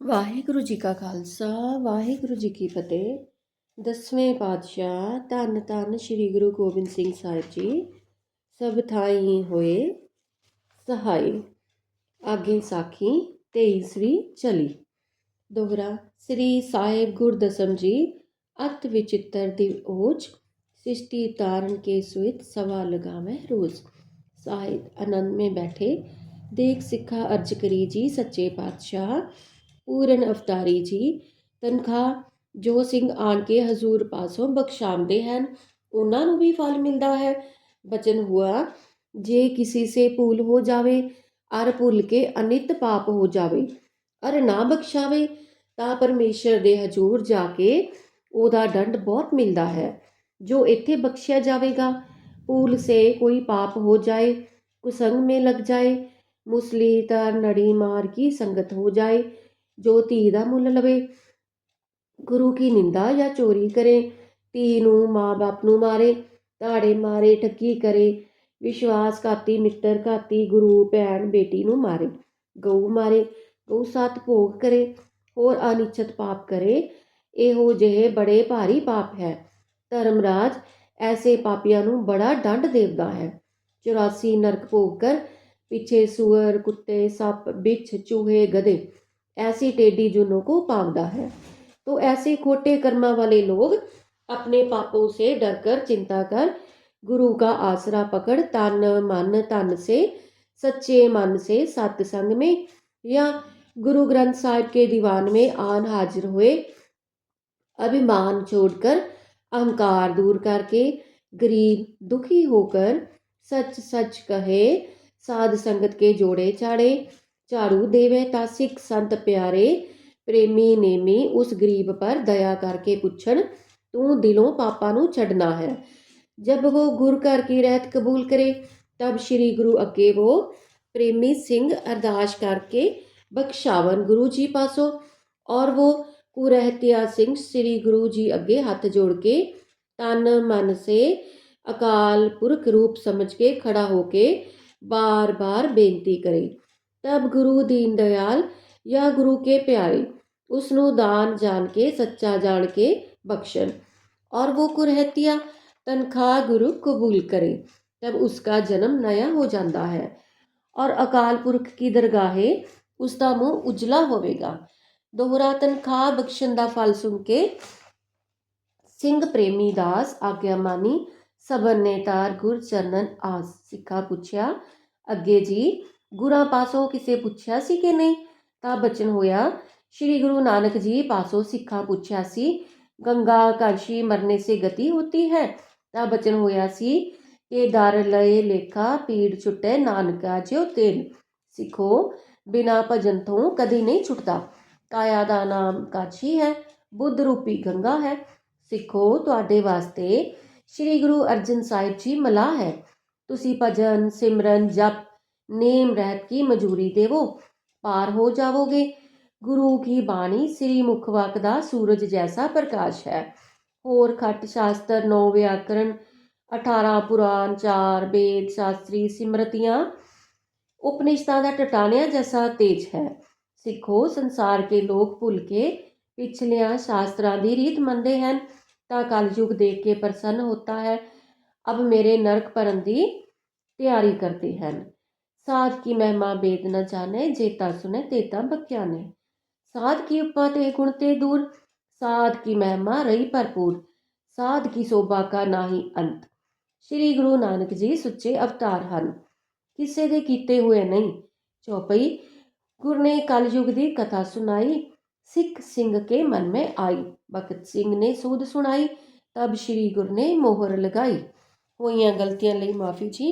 ਵਾਹਿਗੁਰੂ ਜੀ ਕਾ ਖਾਲਸਾ, ਵਾਹਿਗੁਰੂ ਜੀ ਕੀ ਫਤਿਹ। ਦਸਵੇਂ ਪਾਤਸ਼ਾਹ ਧੰਨ ਧੰਨ ਸ੍ਰੀ ਗੁਰੂ ਗੋਬਿੰਦ ਸਿੰਘ ਸਾਹਿਬ ਜੀ, ਸਭ ਥਾਈ ਹੋਏ ਸਹਾਈ। ਆਗੇ ਸਾਖੀ 23ਵੀਂ ਚਲੀ। ਦੋਹਰਾ, ਸ੍ਰੀ ਸਾਹਿਬ ਗੁਰਦਸਮ ਜੀ ਅਤ ਵਿਚਿਤਰ ਦੀ ਓਜ ਸ੍ਰਿਸ਼ਟੀ ਤਾਰਨ ਕੇ ਸੁਇਤ ਸਵਾ ਲਗਾਵੇਂ ਰੋਜ਼। ਸਾਹਿਬ ਆਨੰਦ ਮੇ ਬੈਠੇ, ਦੇਖ ਸਿੱਖਾ ਅਰਜ ਕਰੀ ਜੀ ਸੱਚੇ ਪਾਤਸ਼ਾਹ। ਪੂਰਨ ਅਫਤਾਰੀ ਜੀ, ਤਨਖਾਹ ਜੋ ਸਿੰਘ ਆਣ ਕੇ ਹਜ਼ੂਰ ਪਾਸੋਂ ਬਖਸ਼ਾਉਂਦੇ ਹਨ, ਉਹਨਾਂ ਨੂੰ ਵੀ ਫਲ ਮਿਲਦਾ ਹੈ। ਬਚਨ ਹੁਆ, ਜੇ ਕਿਸੇ ਸੇ ਭੂਲ ਹੋ ਜਾਵੇ, ਅਰ ਭੁੱਲ ਕੇ ਅਨਿਤ ਪਾਪ ਹੋ ਜਾਵੇ, ਅਰ ਨਾ ਬਖਸ਼ਾਵੇ, ਤਾਂ ਪਰਮੇਸ਼ਰ ਦੇ ਹਜ਼ੂਰ ਜਾ ਕੇ ਉਹਦਾ ਡੰਡ ਬਹੁਤ ਮਿਲਦਾ ਹੈ। ਜੋ ਇੱਥੇ ਬਖਸ਼ਿਆ ਜਾਵੇਗਾ, ਭੂਲ ਸੇ ਕੋਈ ਪਾਪ ਹੋ ਜਾਏ, ਕੁਸੰਗ ਮੇ ਲੱਗ ਜਾਏ, ਮੁਸਲੀ ਤਾਂ ਨੜੀ ਮਾਰ ਕੀ ਸੰਗਤ ਹੋ ਜਾਏ। ਜੋ ਧੀ ਦਾ ਮੁੱਲ ਲਵੇ। ਗੁਰੂ ਕੀ ਨਿੰਦਾ ਜਾਂ ਚੋਰੀ ਕਰੇ? ਧੀ ਨੂੰ ਮਾਂ-ਬਾਪ ਨੂੰ ਮਾਰੇ, ਧਾੜੇ ਮਾਰੇ, ਠੱਗੀ ਕਰੇ। ਵਿਸ਼ਵਾਸਘਾਤੀ ਮਿੱਤਰ ਘਾਤੀ, ਗੁਰੂ, ਭੈਣ, ਬੇਟੀ ਨੂੰ ਮਾਰੇ। ਗਊ ਮਾਰੇ, ਗਊ ਸਤ ਭੋਗ ਕਰੇ, ਹੋਰ ਅਨਿਚਤ ਪਾਪ ਕਰੇ। ਇਹੋ ਜਿਹੇ ਬੜੇ ਭਾਰੀ ਪਾਪ ਹੈ। ਧਰਮਰਾਜ ਐਸੇ ਪਾਪੀਆਂ ਨੂੰ ਬੜਾ ਡੰਡ ਦੇਵਦਾ ਹੈ। 84 ਨਰਕ ਭੋਗ ਕਰ, ਪਿੱਛੇ ਸੂਰ, ਕੁੱਤੇ, ਸੱਪ, ਬਿੱਛ, ਚੂਹੇ, ਗਧੇ। ऐसी टेढ़ी जुनों को पावदा है। तो ऐसे खोटे कर्मा वाले लोग अपने पापों से डरकर चिंता कर गुरु का आसरा पकड़ तन मन तन से, सच्चे मन से सत्संग में या गुरु ग्रंथ साहिब के दीवान में आन हाजिर हुए अभिमान छोड़कर अहंकार दूर करके गरीब दुखी होकर सच सच कहे साध संगत के जोड़े चाड़े। ਝਾੜੂ ਦੇਵੇ ਤਾਂ ਸਿੱਖ ਸੰਤ ਪਿਆਰੇ, ਪ੍ਰੇਮੀ ਨੇਮੀ ਉਸ ਗਰੀਬ ਪਰ ਦਇਆ ਕਰਕੇ ਪੁੱਛਣ, ਤੂੰ ਦਿਲੋਂ ਪਾਪਾਂ ਨੂੰ ਛੱਡਣਾ ਹੈ। ਜਬ ਉਹ ਗੁਰ ਘਰ ਕੀ ਰਹਿਤ ਕਬੂਲ ਕਰੇ, ਤਬ ਸ੍ਰੀ ਗੁਰੂ ਅੱਗੇ ਉਹ ਪ੍ਰੇਮੀ ਸਿੰਘ ਅਰਦਾਸ ਕਰਕੇ ਬਖਸ਼ਾਵਨ ਗੁਰੂ ਜੀ ਪਾਸੋਂ। ਔਰ ਉਹ ਕੁਰਹਿਤਿਆ ਸਿੰਘ ਸ੍ਰੀ ਗੁਰੂ ਜੀ ਅੱਗੇ ਹੱਥ ਜੋੜ ਕੇ ਤਨ, ਮਨ ਸੇ ਅਕਾਲ ਪੁਰਖ ਰੂਪ ਸਮਝ ਕੇ ਖੜਾ ਹੋ ਕੇ ਬਾਰ-ਬਾਰ ਬੇਨਤੀ ਕਰੇ। तब गुरु दीन दयाल या गुरु के प्यारे उसनु दान जान के सच्चा जान के बख्शन और वो कुरहतिया तनख्वाह गुरु कबूल करे तब उसका जन्म नया हो जाता है और अकाल पुरख की दरगाहे उसका मुंह उजला होवेगा दोहरा तनख्वाह बख्शन ਦਾ ਫਲ ਸੁਣ ਕੇ ਸਿੰਘ ਪ੍ਰੇਮੀ ਦਾਸ ਆਗਿਆਮਾਨੀ ਸਬਨ ਨੇ ਤਾਰ ਗੁਰ ਚਰਨਨ ਆਸ ਸਿੱਖਾ ਪੁੱਛਿਆ ਅੱਗੇ ਜੀ ਗੁਰਾਂ ਪਾਸੋਂ ਕਿਸੇ ਪੁੱਛਿਆ ਸੀ ਕਿ ਨਹੀਂ ਤਾਂ ਬਚਨ ਹੋਇਆ ਸ੍ਰੀ ਗੁਰੂ ਨਾਨਕ ਜੀ ਪਾਸੋਂ ਸਿੱਖਾਂ ਪੁੱਛਿਆ ਸੀ ਗੰਗਾ ਕਾਸ਼ੀ ਮਰਨੇ ਸੇ ਗਤੀ ਹੋਤੀ ਹੈ ਤਾਂ ਬਚਨ ਹੋਇਆ ਸੀ ਕਿ ਦਰ ਲਏ ਲੇਖਾ ਪੀੜ ਛੁੱਟੇ ਨਾਨਕਾ ਜਿਉ ਤੇਲ ਸਿੱਖੋ ਬਿਨਾ ਭਜਨ ਤੋਂ ਕਦੀ ਨਹੀਂ ਛੁੱਟਦਾ ਕਾਇਆ ਦਾ ਨਾਮ ਕਾਸ਼ੀ ਹੈ ਬੁੱਧ ਰੂਪੀ ਗੰਗਾ ਹੈ ਸਿੱਖੋ ਤੁਹਾਡੇ ਵਾਸਤੇ ਸ੍ਰੀ ਗੁਰੂ ਅਰਜਨ ਸਾਹਿਬ ਜੀ ਮਲਾ ਹੈ ਤੁਸੀਂ ਭਜਨ ਸਿਮਰਨ ਜਪ ਨੇਮ ਰਹਿਤ ਕੀ ਮਜੂਰੀ ਦੇਵੋ? ਪਾਰ ਹੋ ਜਾਵੋਗੇ। ਗੁਰੂ ਕੀ ਬਾਣੀ? ਸ੍ਰੀ ਮੁਖਵਾਕ ਦਾ ਸੂਰਜ ਜੈਸਾ ਪ੍ਰਕਾਸ਼ ਹੈ। ਹੋਰ ਖੱਟ ਸ਼ਾਸਤਰ, ਨੌ ਵਿਆਕਰਣ 18 ਪੁਰਾਣ, ਚਾਰ ਵੇਦ ਸ਼ਾਸਤਰੀ ਸਿਮਰਤੀਆਂ ਉਪਨਿਸ਼ਦਾਂ ਦਾ ਟਟਾਣਿਆ ਜੈਸਾ ਤੇਜ ਹੈ। ਸਿੱਖੋ, ਸੰਸਾਰ ਕੇ ਲੋਕ ਭੁੱਲ ਕੇ ਪਿਛਲਿਆਂ ਸ਼ਾਸਤਰਾਂ ਦੀ ਰੀਤ ਮੰਨਦੇ ਹਨ, ਤਾਂ ਕਲਯੁਗ ਦੇਖ ਕੇ ਪ੍ਰਸੰਨ ਹੋਤਾ ਹੈ। ਅਬ ਮੇਰੇ ਨਰਕ ਪਰਮ ਦੀ ਤਿਆਰੀ ਕਰਦੇ ਹਨ। ਸਾਧ ਕੀ ਮਹਿਮਾ ਬੇਦ ਨ ਜਾਣੇ ਜੇਤਾ ਸੁਨੇ ਤੇਤਾ ਬਖਿਆਨੇ ਸਾਧ ਕੀ ਉਪਮਾ ਤੇ ਗੁਣ ਤੇ ਦੂਰ ਸਾਧ ਕੀ ਮਹਿਮਾ ਰਹੀ ਭਰਪੂਰ ਸਾਧ ਕੀ ਸੋਭਾ ਕਾ ਨਾਹੀ ਅੰਤ ਸ੍ਰੀ ਗੁਰੂ ਨਾਨਕ ਜੀ ਸੁੱਚੇ ਅਵਤਾਰ ਹਨ ਕਿਸੇ ਦੇ ਕੀਤੇ ਹੋਏ ਨਹੀਂ ਚੌਪਈ ਗੁਰ ਨੇ ਕਲਯੁਗ ਦੀ ਕਥਾ ਸੁਣਾਈ ਸਿੱਖ ਸਿੰਘ ਕੇ ਮਨ में आई भगत ਸਿੰਘ ਨੇ ਸੂਦ ਸੁਣਾਈ ਤਬ ਸ੍ਰੀ ਗੁਰ ਨੇ ਮੋਹਰ ਲਗਾਈ ਹੋਈਆਂ ਗਲਤੀਆਂ ਲਈ ਮਾਫੀ ਜੀ